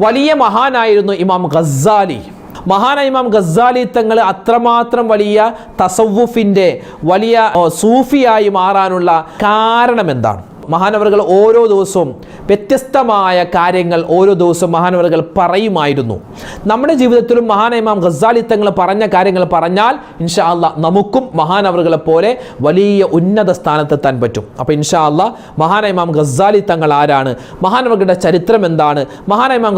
വലിയ മഹാനായിരുന്നു ഇമാം ഗസ്സാലി. മഹാനായ ഇമാം ഗസാലി തങ്ങൾ അത്രമാത്രം വലിയ തസവുഫിന്റെ വലിയ സൂഫിയായി മാറാനുള്ള കാരണം എന്താണ് മഹാനവറുകൾ ഓരോ ദിവസവും വ്യത്യസ്തമായ കാര്യങ്ങൾ ഓരോ ദിവസവും മഹാനവറുകൾ പറയുമായിരുന്നു. നമ്മുടെ ജീവിതത്തിലും മഹാന ഇമാം തങ്ങൾ പറഞ്ഞ കാര്യങ്ങൾ പറഞ്ഞാൽ ഇൻഷാ അല്ല നമുക്കും മഹാനവറുകളെ പോലെ വലിയ ഉന്നത സ്ഥാനത്തെത്താൻ പറ്റും. അപ്പോൾ ഇൻഷാ അല്ല മഹാന ഇമാം തങ്ങൾ ആരാണ്? മഹാനവറുകളുടെ ചരിത്രം എന്താണ്? മഹാന ഇമാം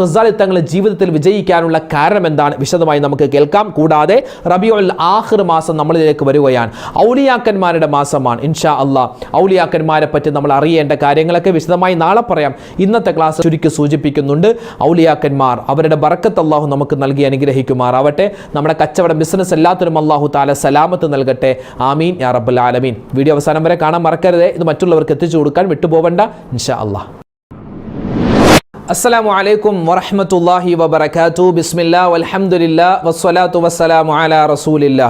ജീവിതത്തിൽ വിജയിക്കാനുള്ള കാരണം എന്താണ്? വിശദമായി നമുക്ക് കേൾക്കാം. കൂടാതെ റബിയുൽ ആഹിർ മാസം നമ്മളിലേക്ക് വരികയാണ്. ഔലിയാക്കന്മാരുടെ മാസമാണ് ഇൻഷാ അല്ല. ഔലിയാക്കന്മാരെ പറ്റി നമ്മൾ അറിയേണ്ട കാര്യങ്ങളൊക്കെ വിശദമായി നാളെ പറയാം. ഇന്നത്തെ ക്ലാസ് ചുരുക്കി സൂചിപ്പിക്കുന്നുണ്ട്. ഔലിയാക്കന്മാർ അവരുടെ ബറക്കത്ത് അള്ളാഹു നമുക്ക് നൽകി അനുഗ്രഹിക്കുമാറാവട്ടെ. നമ്മുടെ കച്ചവട ബിസിനസ് എല്ലാത്തിനും അള്ളാഹു താല സലാമത്ത് നൽകട്ടെ. ആമീൻ. യാ റബ്ബുൽ ആലമീൻ. വീഡിയോ അവസാനം വരെ കാണാൻ മറക്കരുത്. ഇത് മറ്റുള്ളവർക്ക് എത്തിച്ചു കൊടുക്കാൻ വിട്ടുപോകണ്ട ഇൻഷാ അള്ളാഹ് അസ്സലാമു അലൈക്കും വറഹമത്തല്ലാഹി വബറകാതു ബിസ്മില്ലാ വൽഹംദുലില്ലാ വസ്സലാത്തു വസ്സലാമു അലാ റസൂലില്ലാ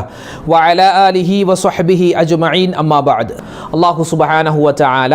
വഅലാ ആലിഹി വസ്വഹ്ബിഹി അജ്മഈൻ. അമ്മാ ബഅദ്. അല്ലാഹു സുബ്ഹാനഹു വതആല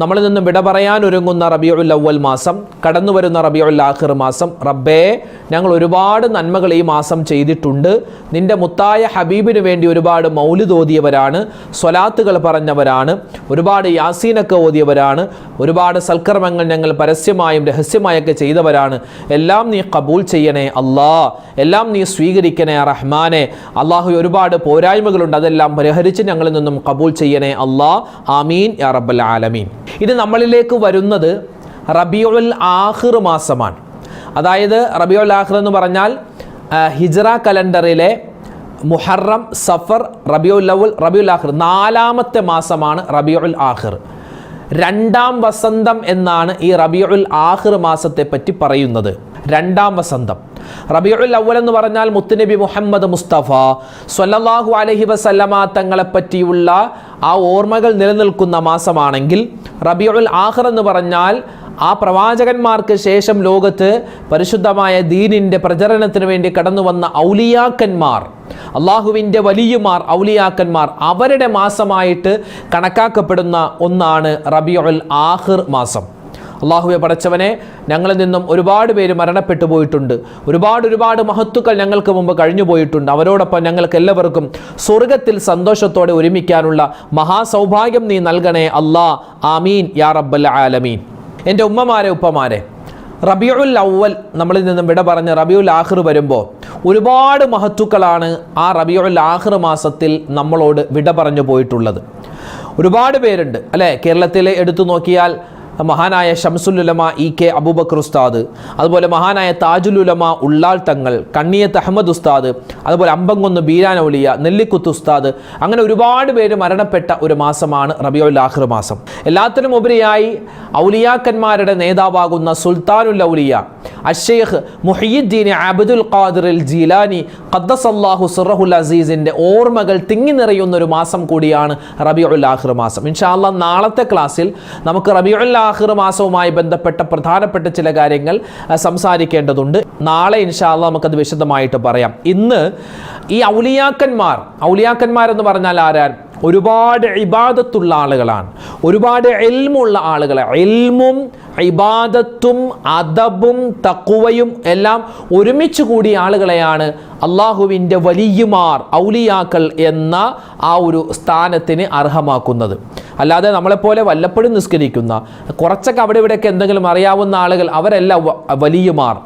നമ്മളിൽ നിന്നും വിട പറയാൻ ഒരുങ്ങുന്ന റബിയുൽ അവൽ മാസം കടന്നു വരുന്ന റബിയുൽ ആഖിർ മാസം. റബ്ബേ ഞങ്ങൾ ഒരുപാട് നന്മകൾ ഈ മാസം ചെയ്തിട്ടുണ്ട്. നിന്റെ മുത്തായ ഹബീബിന് വേണ്ടി ഒരുപാട് മൗലിദ് ഓതിയവരാണ് സ്വലാത്തുകൾ പറഞ്ഞവരാണ് ഒരുപാട് യാസീനൊക്കെ ഓതിയവരാണ് ഒരുപാട് സൽക്കർമ്മങ്ങൾ ഞങ്ങൾ പരസ്യമായും രഹസ്യമായൊക്കെ ചെയ്തവരാണ്. എല്ലാം നീ കബൂൽ ചെയ്യണേ അല്ലാ എല്ലാം നീ സ്വീകരിക്കണേ റഹ്മാനെ. അള്ളാഹു ഒരുപാട് പോരായ്മകളുണ്ട് അതെല്ലാം പരിഹരിച്ച് ഞങ്ങളിൽ നിന്നും കബൂൽ ചെയ്യണേ അല്ലാ. ആമീൻ യാ റബ്ബൽ ആലമീൻ. ഇത് നമ്മളിലേക്ക് വരുന്നത് റബിയുൽ ആഹിർ മാസമാണ്. അതായത് റബിയുൽ ആഹിർ എന്ന് പറഞ്ഞാൽ ഹിജറ കലണ്ടറിലെ മുഹറം സഫർ റബിയുൽ അവൽ റബിയുൽ ആഹിർ നാലാമത്തെ മാസമാണ് റബിയുൽ ആഹിർ രണ്ടാം വസന്തം എന്നാണ് ഈ റബിയുൽ ആഹിർ മാസത്തെ പറ്റി പറയുന്നത്. രണ്ടാം വസന്തം. റബിയുൽ അവൽ എന്ന് പറഞ്ഞാൽ മുത്തുനബി മുഹമ്മദ് മുസ്തഫ സ്വല്ലല്ലാഹു അലഹി വസല്ലമ തങ്ങളെ പറ്റിയുള്ള ആ ഓർമ്മകൾ നിലനിൽക്കുന്ന മാസമാണെങ്കിൽ റബിയുൽ ആഹിർ എന്ന് പറഞ്ഞാൽ ആ പ്രവാചകന്മാർക്ക് ശേഷം ലോകത്ത് പരിശുദ്ധമായ ദീനിന്റെ പ്രചരണത്തിന് വേണ്ടി കടന്നു വന്ന ഔലിയാക്കന്മാർ. അള്ളാഹുവിന്റെ വലിയമാർ ഔലിയാക്കന്മാർ അവരുടെ മാസമായിട്ട് കണക്കാക്കപ്പെടുന്ന ഒന്നാണ് റബിയുൽ ആഹിർ മാസം. അള്ളാഹുവെ പടച്ചവനെ ഞങ്ങളിൽ നിന്നും ഒരുപാട് പേര് മരണപ്പെട്ടു പോയിട്ടുണ്ട്. ഒരുപാട് ഒരുപാട് മഹത്തുക്കൾ ഞങ്ങൾക്ക് മുമ്പ് കഴിഞ്ഞു പോയിട്ടുണ്ട്. അവരോടൊപ്പം ഞങ്ങൾക്ക് എല്ലാവർക്കും സ്വർഗത്തിൽ സന്തോഷത്തോടെ ഒരുമിക്കാനുള്ള മഹാസൗഭാഗ്യം നീ നൽകണേ അല്ലാ. ആമീൻ. യാ റബ്ബൽ ആലമീൻ. എന്റെ ഉമ്മമാരെ ഉപ്പമാരെ റബിയുൽ അവൽ നമ്മളിൽ നിന്നും വിട പറഞ്ഞ് റബിയുൽ ആഹിർ വരുമ്പോൾ ഒരുപാട് മഹത്തുക്കളാണ് ആ റബിയുൽ ആഹിർ മാസത്തിൽ നമ്മളോട് വിട പറഞ്ഞു പോയിട്ടുള്ളത്. ഒരുപാട് പേരുണ്ട് അല്ലേ? കേരളത്തിലെ എടുത്തു നോക്കിയാൽ മഹാനായ ഷംസുലുലമ ഇ കെ അബൂബക്കർ ഉസ്താദ് അതുപോലെ മഹാനായ താജുലുലമ ഉള്ളാൾ തങ്ങൾ കണ്ണിയത്ത് അഹമ്മദ് ഉസ്താദ് അതുപോലെ അമ്പങ്കൊന്ന് ബീരാനൗലിയ നെല്ലിക്കുത്ത് ഉസ്താദ് അങ്ങനെ ഒരുപാട് പേര് മരണപ്പെട്ട ഒരു മാസമാണ് റബിയുൽ ആഹിർ മാസം. എല്ലാത്തിനും ഉപരിയായി ഔലിയാക്കന്മാരുടെ നേതാവാകുന്ന സുൽത്താനുൽ ഔലിയ അഷേഖ് മുഹിയുദ്ദീൻ അബ്ദുൽ ഖാദിർ ജീലാനി ഖദ്ദസല്ലാഹു സിറഹുൽ അസീസിന്റെ ഓർമ്മകൾ തിങ്ങി നിറയുന്ന ഒരു മാസം കൂടിയാണ് റബിയുൽ ആഹിർ മാസം. ഇൻഷാല്ല നാളത്തെ ക്ലാസ്സിൽ നമുക്ക് റബിയുൽ ആഹിർ മാസവുമായി ബന്ധപ്പെട്ട പ്രധാനപ്പെട്ട ചില കാര്യങ്ങൾ സംസാരിക്കേണ്ടതുണ്ട്. നാളെ ഇൻഷാല്ല നമുക്കത് വിശദമായിട്ട് പറയാം. ഇന്ന് ഈ ഔലിയാക്കന്മാർ ഔലിയാക്കന്മാരെന്ന് പറഞ്ഞാൽ ആരാൻ? ഒരുപാട് ഇബാദത്തുള്ള ആളുകളാണ്. ഒരുപാട് എൽമുള്ള ആളുകൾ എൽമും ഇബാദത്തും അദബും തക്കുവയും എല്ലാം ഒരുമിച്ച് കൂടിയ ആളുകളെയാണ് അള്ളാഹുവിന്റെ വലിയമാർ ഔലിയാക്കൾ എന്ന ആ ഒരു സ്ഥാനത്തിന് അർഹമാക്കുന്നത്. അല്ലാതെ നമ്മളെപ്പോലെ വല്ലപ്പോഴും നിസ്കരിക്കുന്ന കുറച്ചൊക്കെ അവിടെ ഇവിടെയൊക്കെ എന്തെങ്കിലും അറിയാവുന്ന ആളുകൾ അവരല്ല വലിയുമാർ.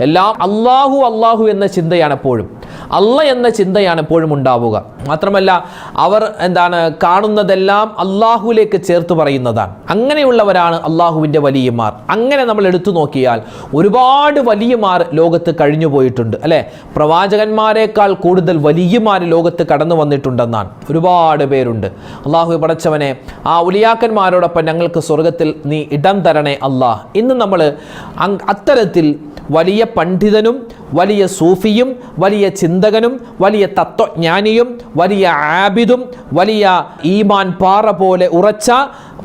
എല്ലാം അള്ളാഹു അള്ളാഹു എന്ന ചിന്തയാണ് എപ്പോഴും അല്ല എന്ന ചിന്തയാണ് എപ്പോഴും ഉണ്ടാവുക. മാത്രമല്ല അവർ എന്താണ് കാണുന്നതെല്ലാം അള്ളാഹുവിലേക്ക് ചേർത്ത് പറയുന്നതാണ്. അങ്ങനെയുള്ളവരാണ് അള്ളാഹുവിന്റെ വലിയമാർ. അങ്ങനെ നമ്മൾ എടുത്തു നോക്കിയാൽ ഒരുപാട് വലിയമാർ ലോകത്ത് കഴിഞ്ഞു പോയിട്ടുണ്ട് അല്ലേ? പ്രവാചകന്മാരെക്കാൾ കൂടുതൽ വലിയമാർ ലോകത്ത് കടന്നു വന്നിട്ടുണ്ടെന്നാണ്. ഒരുപാട് പേരുണ്ട്. അള്ളാഹു പടച്ചവനെ ആ ഉലിയാക്കന്മാരോടൊപ്പം ഞങ്ങൾക്ക് സ്വർഗത്തിൽ നീ ഇടം തരണേ അള്ളാഹ് ഇന്ന് നമ്മൾ അത്തരത്തിൽ വലിയ പണ്ഡിതനും വലിയ സൂഫിയും വലിയ ചിന്തകനും വലിയ തത്വജ്ഞാനിയും വലിയ ആബിദും വലിയ ഈമാൻ പാറ പോലെ ഉറച്ച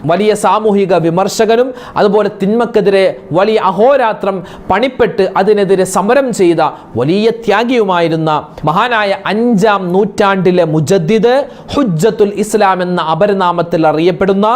വലിയ സാമൂഹിക വിമർശകനും അതുപോലെ തിന്മക്കെതിരെ വലിയ അഹോരാത്രം പണിപ്പെട്ട് അതിനെതിരെ സമരം ചെയ്ത വലിയ ത്യാഗിയുമായിരുന്ന മഹാനായ അഞ്ചാം നൂറ്റാണ്ടിലെ മുജദ്ദിദ് ഹുജ്ജത്തുൽ ഇസ്ലാം എന്ന അപരനാമത്തിൽ അറിയപ്പെടുന്ന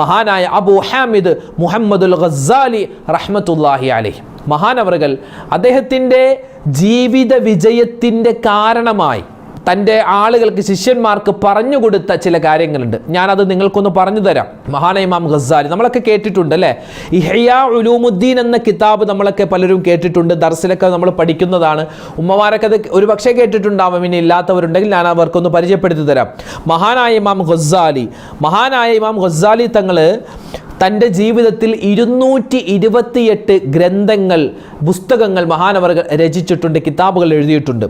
മഹാനായ അബു ഹാമിദ് മുഹമ്മദുൽ ഖസാലി റഹ്മത്തുല്ലാഹി അലൈഹി. മഹാനവറുകൾ അദ്ദേഹത്തിന്റെ ജീവിത വിജയത്തിന്റെ കാരണമായി തന്റെ ആളുകൾക്ക് ശിഷ്യന്മാർക്ക് പറഞ്ഞു കൊടുത്ത ചില കാര്യങ്ങളുണ്ട്. ഞാനത് നിങ്ങൾക്കൊന്ന് പറഞ്ഞു തരാം. മഹാന ഇമാം ഖസാലി നമ്മളൊക്കെ കേട്ടിട്ടുണ്ട് അല്ലേ? ഇഹയാ ഉലൂമുദ്ദീൻ എന്ന കിതാബ് നമ്മളൊക്കെ പലരും കേട്ടിട്ടുണ്ട്. ദർസിലൊക്കെ നമ്മൾ പഠിക്കുന്നതാണ്. ഉമ്മമാരൊക്കെ അത് ഒരു പക്ഷേ കേട്ടിട്ടുണ്ടാവും. ഇനി ഇല്ലാത്തവരുണ്ടെങ്കിൽ ഞാൻ അവർക്കൊന്ന് പരിചയപ്പെടുത്തി തരാം. മഹാനായ ഇമാം ഖസാലി മഹാനായ ഇമാം ഖസാലി തങ്ങൾ തന്റെ ജീവിതത്തിൽ ഇരുന്നൂറ്റി ഇരുപത്തിയെട്ട് ഗ്രന്ഥങ്ങൾ പുസ്തകങ്ങൾ മഹാനവർ രചിച്ചിട്ടുണ്ട് കിതാബുകൾ എഴുതിയിട്ടുണ്ട്.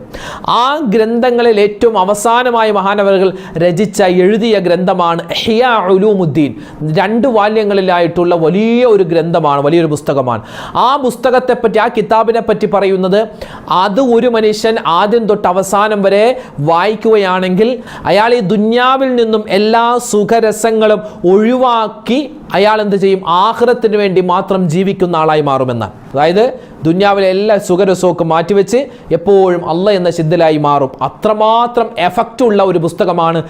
ആ ഗ്രന്ഥങ്ങളിൽ ഏറ്റവും അവസാനമായ മഹാനവറുകൾ രചിച്ച എഴുതിയ ഗ്രന്ഥമാണ് ഹിയ ഉലൂമുദ്ദീൻ. രണ്ട് വാല്യങ്ങളിലായിട്ടുള്ള വലിയ ഒരു ഗ്രന്ഥമാണ് വലിയൊരു പുസ്തകമാണ്. ആ പുസ്തകത്തെപ്പറ്റി ആ കിതാബിനെ പറ്റി പറയുന്നത് അത് ഒരു മനുഷ്യൻ ആദ്യം തൊട്ട് അവസാനം വരെ വായിക്കുകയാണെങ്കിൽ അയാൾ ഈ ദുന്യാവിൽ നിന്നും എല്ലാ സുഖരസങ്ങളും ഒഴിവാക്കി അയാൾ എന്ത് ചെയ്യും? ആഹ്റത്തിന് വേണ്ടി മാത്രം ജീവിക്കുന്ന ആളായി മാറുമെന്ന് അതായത് ദുന്യാവിലെ എല്ലാ സുഖരസവും മാറ്റിവെച്ച് എപ്പോഴും അല്ല എന്ന ചിന്തലായി മാറും. അത്രമാത്രം എഫക്റ്റ് ഉള്ള ഒരു പുസ്തകമാണ്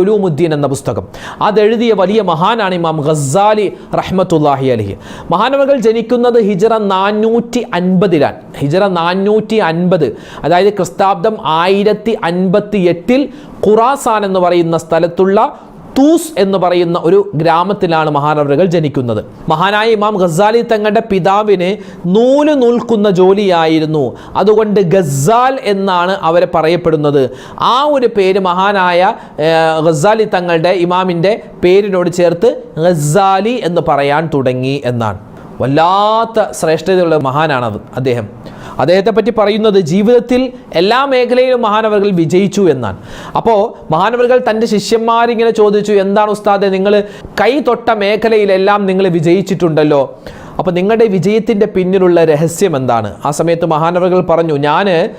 ഉലൂമുദ്ദീൻ എന്ന പുസ്തകം. അതെഴുതിയ വലിയ മഹാനാണ് ഇമാം ഖസാലി റഹ്മത്തുല്ലാഹി അലഹി. മഹാനവകൾ ജനിക്കുന്നത് ഹിജറ നാനൂറ്റി അൻപതിലാണ് ഹിജറ നാനൂറ്റി അൻപത് അതായത് ക്രിസ്താബ്ദം ആയിരത്തി അൻപത്തി എട്ടിൽ ഖുറാസാൻ എന്ന് പറയുന്ന സ്ഥലത്തുള്ള തൂസ് എന്ന് പറയുന്ന ഒരു ഗ്രാമത്തിലാണ് മഹാനവറുകൾ ജനിക്കുന്നത്. മഹാനായ ഇമാം ഖസാലി തങ്ങളുടെ പിതാവിന് നൂൽ നൂൽക്കുന്ന ജോലിയായിരുന്നു. അതുകൊണ്ട് ഗസാൽ എന്നാണ് അവരെ പറയപ്പെടുന്നത്. ആ ഒരു പേര് മഹാനായ ഗസാലി തങ്ങളുടെ ഇമാമിന്റെ പേരിനോട് ചേർത്ത് ഖസാലി എന്ന് പറയാൻ തുടങ്ങി എന്നാണ്. വല്ലാത്ത ശ്രേഷ്ഠതയുള്ള മഹാനാണത് അദ്ദേഹം. അദ്ദേഹത്തെ പറ്റി പറയുന്നത് ജീവിതത്തിൽ എല്ലാ മേഖലയിലും മഹാനവറുകൾ വിജയിച്ചു എന്നാണ്. അപ്പോൾ മഹാനവറുകൾ തന്റെ ശിഷ്യന്മാരിങ്ങനെ ചോദിച്ചു എന്താണ് ഉസ്താദെ നിങ്ങൾ കൈ തൊട്ട മേഖലയിലെല്ലാം നിങ്ങൾ വിജയിച്ചിട്ടുണ്ടല്ലോ. അപ്പോൾ നിങ്ങളുടെ വിജയത്തിന്റെ പിന്നിലുള്ള രഹസ്യം എന്താണ്? ആ സമയത്ത് മഹാനവറുകൾ പറഞ്ഞു ഞാൻ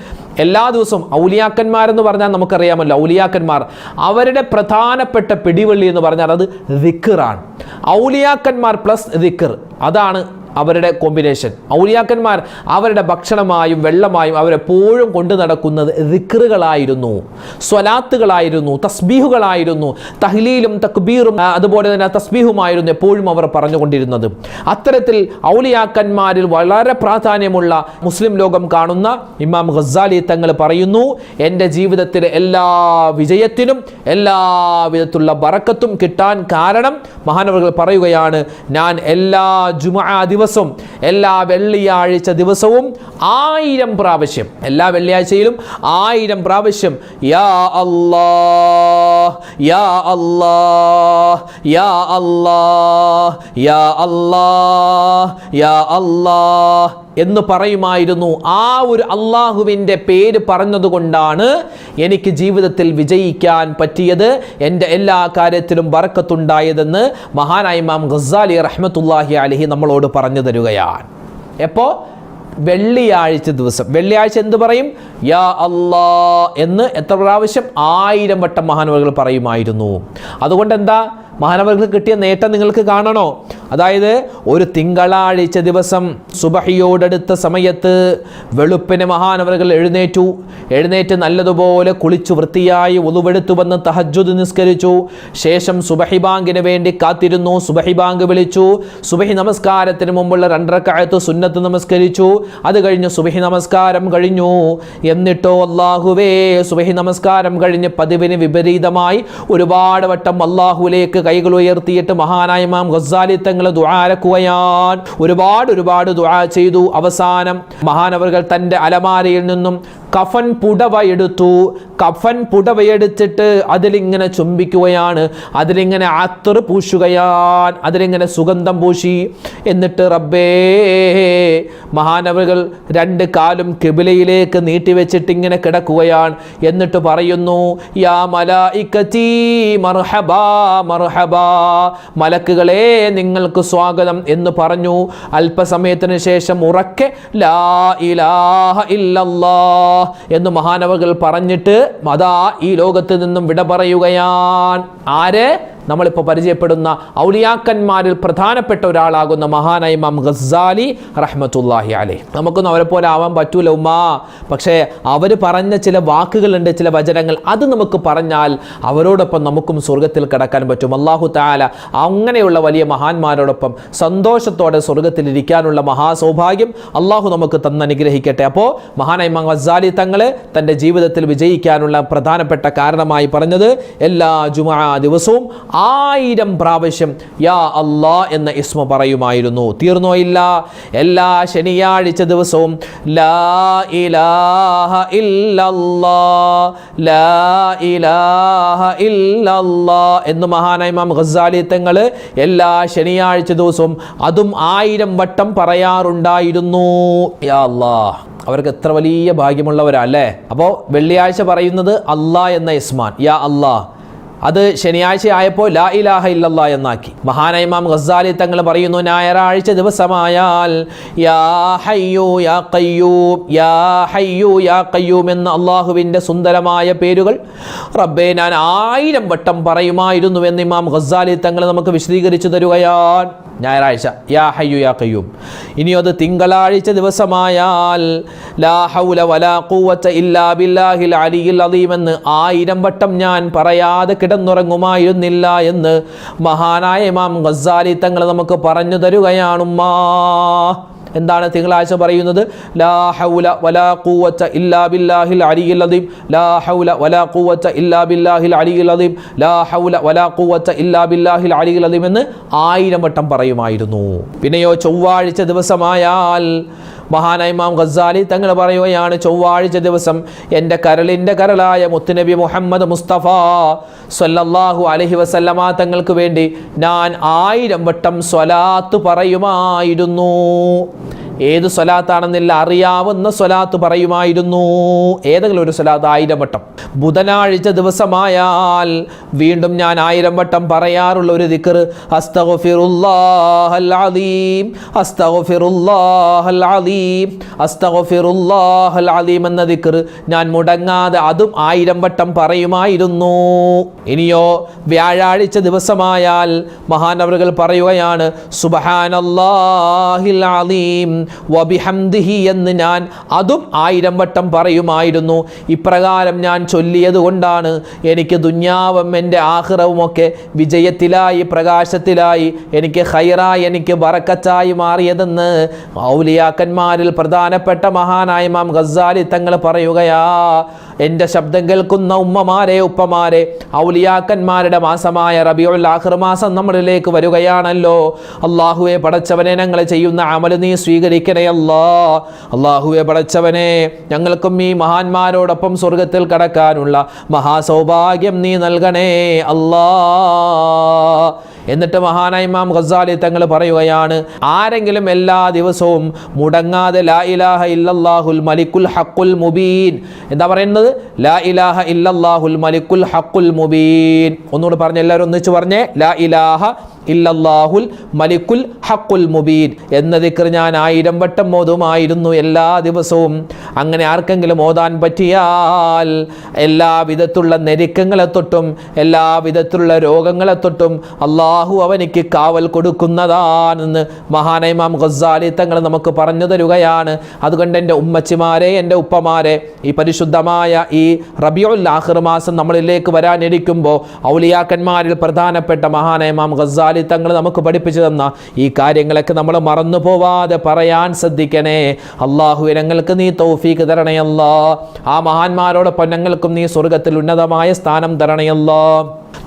എല്ലാ ദിവസവും ഔലിയാക്കന്മാരെന്ന് പറഞ്ഞാൽ നമുക്കറിയാമല്ലോ ഔലിയാക്കന്മാർ അവരുടെ പ്രധാനപ്പെട്ട പിടിവള്ളി എന്ന് പറഞ്ഞാൽ അത് ദിക്കറാണ്. ഔലിയാക്കന്മാർ പ്ലസ് ദിക്കർ. അതാണ് അവരുടെ കോമ്പിനേഷൻ ഔലിയാക്കന്മാർ അവരുടെ ഭക്ഷണമായും വെള്ളമായും അവരെപ്പോഴും കൊണ്ടു നടക്കുന്നത് റിക്കറുകളായിരുന്നു സ്വലാത്തുകളായിരുന്നു തസ്ബീഹുകളായിരുന്നു തഹ്ലീലും തക്ബീറും അതുപോലെ തന്നെ തസ്ബീഹുമായിരുന്നു എപ്പോഴും അവർ പറഞ്ഞുകൊണ്ടിരുന്നത്. അത്തരത്തിൽ ഔലിയാക്കന്മാരിൽ വളരെ പ്രാധാന്യമുള്ള മുസ്ലിം ലോകം കാണുന്ന ഇമാം ഖസാലി തങ്ങൾ പറയുന്നു എന്റെ ജീവിതത്തിലെ എല്ലാ വിജയത്തിനും എല്ലാ വിധത്തിലുള്ള ബറക്കത്തും കിട്ടാൻ കാരണം മഹാനവറുകൾ പറയുകയാണ് ഞാൻ എല്ലാ ജുമാ ദിവസവും എല്ലാ വെള്ളിയാഴ്ച ദിവസവും ആയിരം പ്രാവശ്യം എല്ലാ വെള്ളിയാഴ്ചയിലും ആയിരം പ്രാവശ്യം യാ അല്ലാ യാ അല്ലാ യാ അല്ലാ യാ അല്ലാ യാ അല്ലാ എന്ന് പറയുമായിരുന്നു. ആ ഒരു അള്ളാഹുവിന്റെ പേര് പറഞ്ഞതുകൊണ്ടാണ് എനിക്ക് ജീവിതത്തിൽ വിജയിക്കാൻ പറ്റിയത് എന്റെ എല്ലാ കാര്യത്തിലും വറക്കത്തുണ്ടായതെന്ന് മഹാനായ ഇമാം ഖസാലി റഹ്മത്തുല്ലാഹി അലഹി നമ്മളോട് പറഞ്ഞു തരുകയാണ്. എപ്പോൾ വെള്ളിയാഴ്ച ദിവസം. വെള്ളിയാഴ്ച എന്ത് പറയും? യാ അല്ലാ എന്ന് എത്ര പ്രാവശ്യം? ആയിരം വട്ടം മഹാനവറുകൾ പറയുമായിരുന്നു. അതുകൊണ്ട് എന്താ മഹാനവറുകൾക്ക് കിട്ടിയ നേട്ടം നിങ്ങൾക്ക് കാണണോ? അതായത് ഒരു തിങ്കളാഴ്ച ദിവസം സുബഹിയോടടുത്ത സമയത്ത് വെളുപ്പിന് മഹാനവറുകൾ എഴുന്നേറ്റു. എഴുന്നേറ്റ് നല്ലതുപോലെ കുളിച്ചു വൃത്തിയായി ഒതുവെടുത്തു വന്ന് തഹജുദ് നിസ്കരിച്ചു. ശേഷം സുബഹി ബാങ്കിന് വേണ്ടി കാത്തിരുന്നു. സുബഹി ബാങ്ക് വിളിച്ചു. സുബഹി നമസ്കാരത്തിന് മുമ്പുള്ള രണ്ടരക്കാലത്ത് സുന്നത്ത് നമസ്കരിച്ചു. അത് കഴിഞ്ഞ് സുബഹി നമസ്കാരം കഴിഞ്ഞു. എന്നിട്ടോ അള്ളാഹുവേ സുബഹി നമസ്കാരം കഴിഞ്ഞ് പതിവിന് വിപരീതമായി ഒരുപാട് വട്ടം അള്ളാഹുലേക്ക് കൈകൾ ഉയർത്തിയിട്ട് മഹാനായ ഇമാം ഗസാലി തങ്ങൾ ദുആരക്കുകയാൻ ഒരുപാട് ഒരുപാട് ദുആ ചെയ്തു. അവസാനം മഹാനവറുകൾ തന്റെ അലമാരയിൽ നിന്നും കഫൻ പുടവ എടുത്തു. കഫൻ പുടവയെടുത്തിട്ട് അതിലിങ്ങനെ ചുംബിക്കുകയാണ്. അതിലിങ്ങനെ അത്തറ് പൂശുകയാൻ അതിലിങ്ങനെ സുഗന്ധം പൂശി. എന്നിട്ട് റബ്ബേ മഹാനവകൾ രണ്ട് കാലും കിബിലയിലേക്ക് നീട്ടിവെച്ചിട്ട് ഇങ്ങനെ കിടക്കുകയാണ്. എന്നിട്ട് പറയുന്നു യാ മലായിക്കത്തി മലക്കുകളെ നിങ്ങൾക്ക് സ്വാഗതം എന്ന് പറഞ്ഞു. അല്പസമയത്തിന് ശേഷം ഉറക്കെ ലാ ഇലാഹ ഇല്ലല്ലാ എന്ന് മഹാനവകൾ പറഞ്ഞിട്ട് മതാ ഈ ലോകത്ത് നിന്നും വിട പറയുകയാൻ ആര്? നമ്മളിപ്പോൾ പരിചയപ്പെടുന്ന ഔലിയാക്കന്മാരിൽ പ്രധാനപ്പെട്ട ഒരാളാകുന്ന മഹാനായ ഇമാം ഗസാലി റഹ്മത്തുല്ലാഹി അലി നമുക്കൊന്നും അവരെ പോലെ ആവാൻ പറ്റൂല ഉമ്മാ. പക്ഷേ അവർ പറഞ്ഞ ചില വാക്കുകളുണ്ട് ചില വചനങ്ങൾ അത് നമുക്ക് പറഞ്ഞാൽ അവരോടൊപ്പം നമുക്കും സ്വർഗത്തിൽ കിടക്കാൻ പറ്റും. അള്ളാഹു താല അങ്ങനെയുള്ള വലിയ മഹാന്മാരോടൊപ്പം സന്തോഷത്തോടെ സ്വർഗത്തിൽ ഇരിക്കാനുള്ള മഹാസൗഭാഗ്യം അള്ളാഹു നമുക്ക് തന്നനുഗ്രഹിക്കട്ടെ അപ്പോൾ മഹാനായ ഇമാം ഗസാലി തങ്ങൾ തന്റെ ജീവിതത്തിൽ വിജയിക്കാനുള്ള പ്രധാനപ്പെട്ട കാരണമായി പറഞ്ഞത് എല്ലാ ജുമാ ദിവസവും ആയിരം പ്രാവശ്യം യാ അല്ലാ എന്ന ഇസ്മ പറയുമായിരുന്നു. തീർന്നോ ഇല്ല? എല്ലാ ശനിയാഴ്ച ദിവസവും ലാ ഇലാഹ ഇല്ലല്ലാ ലാ ഇലാഹ ഇല്ലല്ലാ എന്ന് മഹാനായ ഇമാം തങ്ങൾ എല്ലാ ശനിയാഴ്ച ദിവസവും അതും ആയിരം വട്ടം പറയാറുണ്ടായിരുന്നു. യാ അവർക്ക് എത്ര വലിയ ഭാഗ്യമുള്ളവരാ അല്ലേ? അപ്പോൾ വെള്ളിയാഴ്ച പറയുന്നത് അല്ലാ എന്ന ഇസ്മാൻ. യാ അല്ലാ അത് ശനിയാഴ്ച ആയപ്പോൾ ലാ ഇലാഹ ഇല്ലല്ല എന്നാക്കി. മഹാനായ ഇമാം ഗസാലി തങ്ങൾ പറയുന്നു ഞായറാഴ്ച ദിവസമായാൽ യാ ഹയ്യു യാ കയ്യൂം യാ ഹയ്യു യാ ഖയ്യൂം എന്ന അള്ളാഹുവിന്റെ സുന്ദരമായ പേരുകൾ റബ്ബേ ഞാൻ ആയിരം വട്ടം പറയുമായിരുന്നു എന്ന് ഇമാം ഗസാലി തങ്ങൾ നമുക്ക് വിശദീകരിച്ചു തരുകയാണ്. ഞായറാഴ്ച. യാ ഹയ്യു യാ ഖയ്യൂം. ഇനി അത് തിങ്കളാഴ്ച ദിവസമായാൽ ലാ ഹൗല വലാ ഖുവത ഇല്ലാ ബില്ലാഹിൽ അലിയിൽ അലീം എന്ന് ആയിരം വട്ടം ഞാൻ പറയാതെ കിടന്നുറങ്ങുമായിരുന്നില്ല എന്ന് മഹാനായ ഇമാം ഗസാലി തങ്ങൾ നമുക്ക് പറഞ്ഞു തരുകയാണുമ്മാ എന്താണ് തിങ്കളാഴ്ച പറയുന്നത്? ലാ ഹൗല വലാ ഖുവത ഇല്ലാ ബില്ലാഹിൽ അലിയിൽ അദീം. ലാ ഹൗല വലാ ഖുവത ഇല്ലാ ബില്ലാഹിൽ അലിയിൽ അദീം. ലാ ഹൗല വലാ ഖുവത ഇല്ലാ ബില്ലാഹിൽ അലിയിൽ അദീം എന്ന് ആയിരം വട്ടം പറയുമായിരുന്നു. പിന്നെയോ ചൊവ്വാഴ്ച ദിവസമായാൽ മഹാനായ ഇമാം ഗസാലി തങ്ങൾ പറയുകയാണ് ചൊവ്വാഴ്ച ദിവസം എന്റെ കരളിന്റെ കരളായ മുത്തുനബി മുഹമ്മദ് മുസ്തഫ സല്ലല്ലാഹു അലഹി വസല്ലമ തങ്ങൾക്ക് വേണ്ടി ഞാൻ ആയിരം വട്ടം സ്വലാത്ത് പറയുമായിരുന്നു. ഏത് സ്വലാത്താണെന്നില്ല അറിയാവുന്ന സ്വലാത്ത് പറയുമായിരുന്നു. ഏതെങ്കിലും ഒരു സ്വലാത്ത് ആയിരം വട്ടം. ബുധനാഴ്ച ദിവസമായാൽ വീണ്ടും ഞാൻ ആയിരം വട്ടം പറയാറുള്ള ഒരു ദിക്കർ എന്ന ദിക്കർ ഞാൻ മുടങ്ങാതെ അതും ആയിരം വട്ടം പറയുമായിരുന്നു. ഇനിയോ വ്യാഴാഴ്ച ദിവസമായാൽ മഹാനവറുകൾ പറയുകയാണ് സുബഹാനല്ലാഹിൽ അലീം വബിഹംദിഹി എന്ന് ഞാൻ അതും ആയിരം വട്ടം പറയുമായിരുന്നു. ഇപ്രകാരം ഞാൻ ചൊല്ലിയത് കൊണ്ടാണ് എനിക്ക് ദുന്യാവും എന്റെ ആഹ്റവുമൊക്കെ വിജയത്തിലായി പ്രകാശത്തിലായി എനിക്ക് ഹൈറായി എനിക്ക് വറക്കച്ചായി മാറിയതെന്ന് ഔലിയാക്കന്മാരിൽ പ്രധാനപ്പെട്ട മഹാനായ മാം ഗസാലി തങ്ങൾ പറയുകയാ എന്റെ ശബ്ദം കേൾക്കുന്ന ഉമ്മമാരെ ഉപ്പമാരെ ഔലിയാക്കന്മാരുടെ മാസമായ റബിയുൽ ആഖിർ മാസം നമ്മളിലേക്ക് വരികയാണല്ലോ. അള്ളാഹുവെ പടച്ചവനെ ഞങ്ങൾ ചെയ്യുന്ന അമല നീ സ്വീകരിക്കണേ അല്ലാ. അള്ളാഹുവെ പടച്ചവനെ ഞങ്ങൾക്കും ഈ മഹാന്മാരോടൊപ്പം സ്വർഗത്തിൽ കടക്കാനുള്ള മഹാസൗഭാഗ്യം നീ നൽകണേ അല്ലാ. എന്നിട്ട് മഹാനായ ഇമാം ഖസാലി തങ്ങൾ പറയുകയാണ് ആരെങ്കിലും എല്ലാ ദിവസവും മുടങ്ങാതെ ലാ ഇലാഹ ഇല്ലല്ലാഹുൽ മലിക്കുൽ ഹക്കുൽ മുബീൻ. എന്താ പറയുന്നത്? ലാ ഇലാഹ ഇല്ലല്ലാഹുൽ മലിക്കുൽ ഹക്കുൽ മുബീൻ. ഒന്നുകൂടി പറഞ്ഞ് എല്ലാവരും ഒന്നിച്ച് പറഞ്ഞേ. ലാ ഇലാഹ ഇല്ലല്ലാഹുൽ മലിക്കുൽ ഹക്കുൽ മുബീൻ. എന്ന ദിക്ർ ഞാൻ ആയിരം വട്ടം ഓതുമായിരുന്നു എല്ലാ ദിവസവും. അങ്ങനെ ആർക്കെങ്കിലും ഓതാൻ പറ്റിയാൽ എല്ലാ വിധത്തിലുള്ള ഞെരുക്കങ്ങളെ തൊട്ടും എല്ലാ വിധത്തിലുള്ള രോഗങ്ങളെ തൊട്ടും അള്ളാഹു അവനിക്ക് കാവൽ കൊടുക്കുന്നതാണെന്ന് മഹാനൈമാം ഖസാലി തങ്ങൾ നമുക്ക് പറഞ്ഞു തരുകയാണ്. അതുകൊണ്ട് എന്റെ ഉമ്മച്ചിമാരെ എന്റെ ഉപ്പമാരെ ഈ പരിശുദ്ധമായ ഈ റബിയുൽ ആഹിർ മാസം നമ്മളിലേക്ക് വരാനിരിക്കുമ്പോൾ ഔലിയാക്കന്മാരിൽ പ്രധാനപ്പെട്ട മഹാനൈമാം ഖസാലി തങ്ങൾ നമുക്ക് പഠിപ്പിച്ചു തന്ന ഈ കാര്യങ്ങളൊക്കെ നമ്മൾ മറന്നു പോവാതെ പറയാൻ ശ്രദ്ധിക്കണേ. അള്ളാഹു ഞങ്ങൾക്ക് നീ തൗഫീക്ക് തരണയല്ല. ആ മഹാന്മാരോടൊപ്പം ഞങ്ങൾക്കും നീ സ്വർഗത്തിൽ ഉന്നതമായ സ്ഥാനം തരണയല്ല.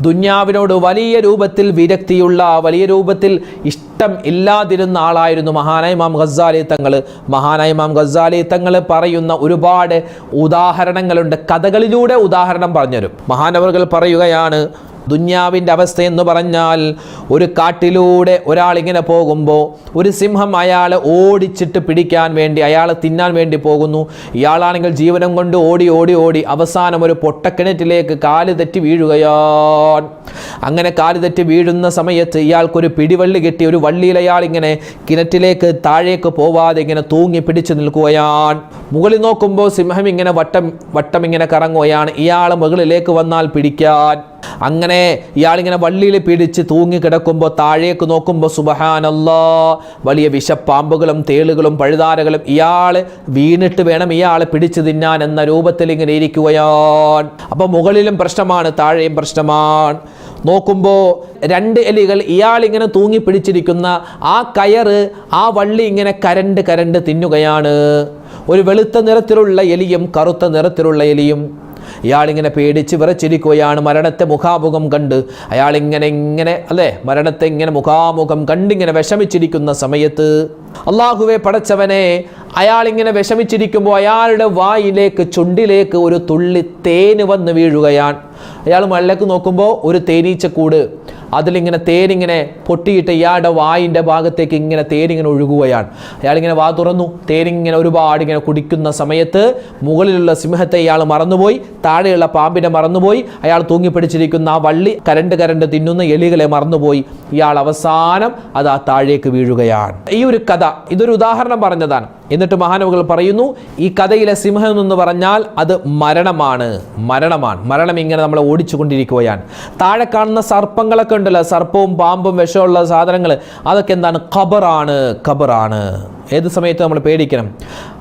ദുന്യാവിനോട് വലിയ രൂപത്തിൽ വിരക്തിയുള്ള വലിയ രൂപത്തിൽ ഇഷ്ടം ഇല്ലാതിരുന്ന ആളായിരുന്നു മഹാനായ മാം ഗസാലി തങ്ങൾ. മഹാനായ മാം ഗസാലി തങ്ങൾ പറയുന്ന ഒരുപാട് ഉദാഹരണങ്ങളുണ്ട്. കഥകളിലൂടെ ഉദാഹരണം പറഞ്ഞുതരും. മഹാനവറുകൾ പറയുകയാണ് ദുന്യാവിന്റെ അവസ്ഥ എന്ന് പറഞ്ഞാൽ ഒരു കാട്ടിലൂടെ ഒരാളിങ്ങനെ പോകുമ്പോൾ ഒരു സിംഹം അയാളെ ഓടിച്ചിട്ട് പിടിക്കാൻ വേണ്ടി അയാളെ തിന്നാൻ വേണ്ടി പോകുന്നു. ഇയാളാണെങ്കിൽ ജീവനം കൊണ്ട് ഓടി ഓടി ഓടി അവസാനം ഒരു പൊട്ടക്കിണറ്റിലേക്ക് കാൽ തെറ്റി വീഴുകയാണ്. അങ്ങനെ കാൽ തെറ്റി വീഴുന്ന സമയത്ത് ഇയാൾക്കൊരു പിടിവള്ളി കിട്ടി. ഒരു വള്ളിയിൽ അയാൾ ഇങ്ങനെ കിണറ്റിലേക്ക് താഴേക്ക് പോവാതെ ഇങ്ങനെ തൂങ്ങി പിടിച്ചു നിൽക്കുകയാണ്. മുകളിൽ നോക്കുമ്പോൾ സിംഹം ഇങ്ങനെ വട്ടം വട്ടം ഇങ്ങനെ കറങ്ങുകയാണ്. ഇയാൾ മുകളിലേക്ക് വന്നാൽ പിടിക്കാൻ. അങ്ങനെ ഇയാളിങ്ങനെ വള്ളിയിൽ പിടിച്ച് തൂങ്ങി കിടക്കുമ്പോൾ താഴേക്ക് നോക്കുമ്പോൾ സുബഹാനല്ലാ വലിയ വിഷപ്പാമ്പുകളും തേളുകളും പഴുതാരകളും ഇയാൾ വീണിട്ട് വേണം ഇയാളെ പിടിച്ചു തിന്നാൻ എന്ന രൂപത്തിൽ ഇങ്ങനെ ഇരിക്കുകയാണ്. അപ്പോൾ മുകളിലും പ്രശ്നമാണ് താഴെയും പ്രശ്നമാണ്. നോക്കുമ്പോൾ രണ്ട് എലികൾ ഇയാളിങ്ങനെ തൂങ്ങി പിടിച്ചിരിക്കുന്ന ആ കയറ് ആ വള്ളി ഇങ്ങനെ കരണ്ട് കരണ്ട് തിന്നുകയാണ്. ഒരു വെളുത്ത നിറത്തിലുള്ള എലിയും കറുത്ത നിറത്തിലുള്ള എലിയും ഇയാളിങ്ങനെ പേടിച്ച് വിറച്ചിരിക്കുകയാണ് മരണത്തെ മുഖാമുഖം കണ്ട് അയാളിങ്ങനെ ഇങ്ങനെ അല്ലേ? മരണത്തെ ഇങ്ങനെ മുഖാമുഖം കണ്ടിങ്ങനെ വിഷമിച്ചിരിക്കുന്ന സമയത്ത് അള്ളാഹുവെ പടച്ചവനെ അയാളിങ്ങനെ വിഷമിച്ചിരിക്കുമ്പോൾ അയാളുടെ വായിലേക്ക് ചുണ്ടിലേക്ക് ഒരു തുള്ളി തേന് വന്ന് വീഴുകയാണ്. അയാൾ മള്ളിലേക്ക് നോക്കുമ്പോൾ ഒരു തേനീച്ചക്കൂട്. അതിലിങ്ങനെ തേനിങ്ങനെ പൊട്ടിയിട്ട് ഇയാളുടെ വായിന്റെ ഭാഗത്തേക്ക് ഇങ്ങനെ തേനിങ്ങനെ ഒഴുകുകയാണ്. അയാളിങ്ങനെ വാ തുറന്നു തേനിങ്ങനെ ഒരുപാട് ഇങ്ങനെ കുടിക്കുന്ന സമയത്ത് മുകളിലുള്ള സിംഹത്തെ ഇയാൾ മറന്നുപോയി താഴെയുള്ള പാമ്പിനെ മറന്നുപോയി അയാൾ തൂങ്ങിപ്പിടിച്ചിരിക്കുന്ന ആ വള്ളി കരണ്ട് കരണ്ട് തിന്നുന്ന എലികളെ മറന്നുപോയി. ഇയാൾ അവസാനം അത് ആ താഴേക്ക് വീഴുകയാണ്. ഈ ഒരു കഥ ഇതൊരു ഉദാഹരണം പറഞ്ഞതാണ്. എന്നിട്ട് മഹാനവുകൾ പറയുന്നു ഈ കഥയിലെ സിംഹം എന്ന് പറഞ്ഞാൽ അത് മരണമാണ് മരണമാണ്. മരണം ഇങ്ങനെ നമ്മളെ ഓടിച്ചു കൊണ്ടിരിക്കുകയാണ് താഴെ കാണുന്ന സർപ്പങ്ങളൊക്കെ ഉണ്ടല്ലോ സർപ്പവും പാമ്പും വിഷമുള്ള സാധനങ്ങൾ അതൊക്കെ എന്താണ്? ഖബറാണ് ഖബറാണ്. ഏത് സമയത്ത് നമ്മൾ പേടിക്കണം.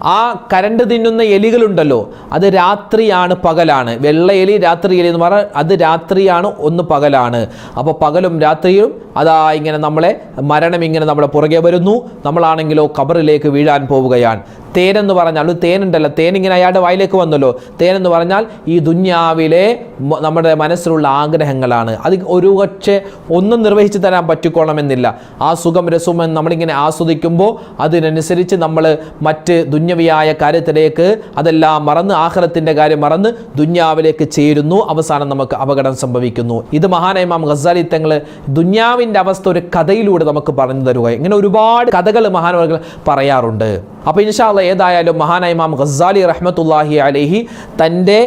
ആ കരണ്ട് തിന്നുന്ന എലികളുണ്ടല്ലോ അത് രാത്രിയാണ് പകലാണ്. വെള്ള എലി രാത്രി എലി എന്ന് പറഞ്ഞാൽ അത് രാത്രിയാണ് ഒന്ന് പകലാണ്. അപ്പോൾ പകലും രാത്രിയും അതാ ഇങ്ങനെ നമ്മളെ മരണം ഇങ്ങനെ നമ്മളെ പുറകെ വരുന്നു. നമ്മളാണെങ്കിലോ കബറിലേക്ക് വീഴാൻ പോവുകയാണ്. തേനെന്ന് പറഞ്ഞാൽ ഒരു തേനുണ്ടല്ലോ തേനിങ്ങനെ അയാളുടെ വായിലേക്ക് വന്നല്ലോ. തേനെന്ന് പറഞ്ഞാൽ ഈ ദുന്യാവിലെ നമ്മുടെ മനസ്സിലുള്ള ആഗ്രഹങ്ങളാണ്. അത് ഒരു പക്ഷേ ഒന്നും നിർവഹിച്ചു തരാൻ പറ്റിക്കോണമെന്നില്ല. ആ സുഖം രസവും നമ്മളിങ്ങനെ ആസ്വദിക്കുമ്പോൾ അതിനനുസരിച്ച് നമ്മൾ മറ്റ് ദുന്യവിയായ കാര്യത്തിലേക്ക് അതെല്ലാം മറന്ന് ആഹ്റത്തിന്റെ കാര്യം മറന്ന് ദുന്യാവിലേക്ക് ചേരുന്നു. അവസാനം നമുക്ക് അപകടം സംഭവിക്കുന്നു. ഇത് മഹാനായ ഇമാം ഗസാലി തങ്ങൾ ദുന്യാവിന്റെ അവസ്ഥ ഒരു കഥയിലൂടെ നമുക്ക് പറഞ്ഞു തരുക ഇങ്ങനെ ഒരുപാട് കഥകൾ മഹാനവർകൾ പറയാറുണ്ട്. അപ്പോൾ ഇൻഷാല്ല ഏതായാലും മഹാനായ ഇമാം ഗസാലി റഹ്മത്തുല്ലാഹി അലൈഹി തന്റെ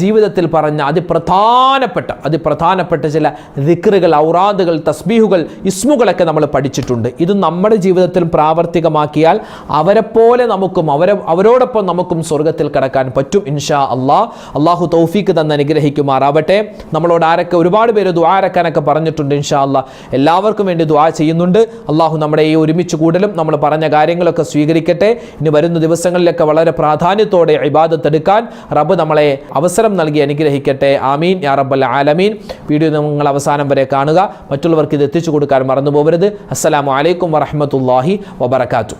ജീവിതത്തിൽ പറഞ്ഞ അതിപ്രധാനപ്പെട്ട അതിപ്രധാനപ്പെട്ട ചില ദിക്റുകൾ ഔറാദുകൾ തസ്ബീഹുകൾ ഇസ്മുകളൊക്കെ നമ്മൾ പഠിച്ചിട്ടുണ്ട്. ഇത് നമ്മുടെ ജീവിതത്തിൽ പ്രാവർത്തികമാക്കിയാൽ അവരെപ്പോലെ നമുക്കും അവരെ അവരോടൊപ്പം നമുക്കും സ്വർഗത്തിൽ കടക്കാൻ പറ്റും ഇൻഷാ അള്ളാ അള്ളാഹു തൗഫീക്ക് തന്ന് അനുഗ്രഹിക്കുമാറാവട്ടെ. നമ്മളോട് ആരൊക്കെ ഒരുപാട് പേര് ദ്വാരക്കാനൊക്കെ പറഞ്ഞിട്ടുണ്ട് ഇൻഷാ അള്ളാ എല്ലാവർക്കും വേണ്ടി ദ്വാ ചെയ്യുന്നുണ്ട്. അള്ളാഹു നമ്മുടെ ഈ ഒരുമിച്ച് കൂടലും നമ്മൾ പറഞ്ഞ കാര്യങ്ങളൊക്കെ സ്വീകരിക്കട്ടെ. ഇനി വരുന്ന ദിവസങ്ങളിലൊക്കെ വളരെ പ്രാധാന്യത്തോടെ ഇബാദത്ത് എടുക്കാൻ റബ്ബ് നമ്മളെ അവസരം നൽകി അനുഗ്രഹിക്കട്ടെ. ആമീൻ. യാ റബ്ബൽ ആലമീൻ. വീഡിയോ നിങ്ങൾ അവസാനം വരെ കാണുക. മറ്റുള്ളവർക്ക് ഇത് എത്തിച്ചു കൊടുക്കാൻ മറന്നു പോകരുത് അസ്സലാമു അലൈക്കും വറഹ്മത്തുള്ളാഹി വബറകാതുഹു.